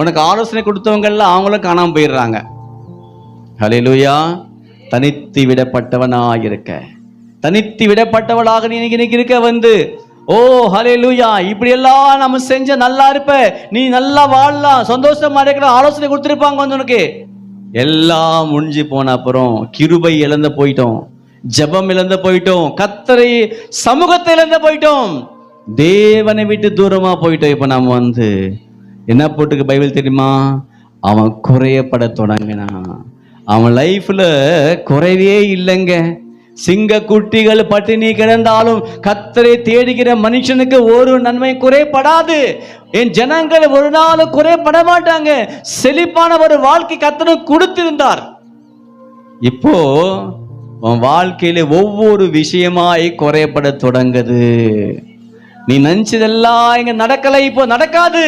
உனக்கு ஆலோசனை கொடுத்தவங்கெல்லாம் அவங்களும் காணாம போயிடுறாங்க. ஹலிலுயா தனித்து விடப்பட்டவனாக இருக்க தனித்து விடப்பட்டவளாக நீ இன்னைக்கு இருக்க வந்து. ஓ ஹalleluya. இப்படி எல்லாம் நம்ம செஞ்ச நல்லா இருப்ப. நீ நல்லா வாழலாம். சந்தோஷமா இருக்கிற ஆலோசனை கொடுத்துருப்பாங்க வந்து உனக்கு. எல்லாம் முடிஞ்சு போன அப்புறம் கிருபை இழந்து போயிட்டோம். ஜெபம் இழந்து போயிட்டோம். கத்தரை சமூகத்தை இழந்து போயிட்டோம். தேவனை விட்டு தூரமா போயிட்டோம். இப்ப நம்ம வந்து என்ன போட்டுக்கு பைபிள் தெரியுமா? அவன் குறையப்பட தொடங்கினான். அவன் லைஃப்ல குறைவே இல்லைங்க. சிங்க குட்டிகள் பட்டினி கிடந்தாலும் கத்தரை தேடுகிற மனுஷனுக்கு ஒரு நன்மை குறைபடாது என் ஜனங்கள் ஒரு நாள் குறைபட மாட்டாங்க. செழிப்பான ஒரு வாழ்க்கை கத்தனை கொடுத்திருந்தார். இப்போ உன் வாழ்க்கையில ஒவ்வொரு விஷயமாய் குறையப்பட தொடங்குது. நீ நினைச்சதெல்லாம் இங்க நடக்கல இப்போ நடக்காது.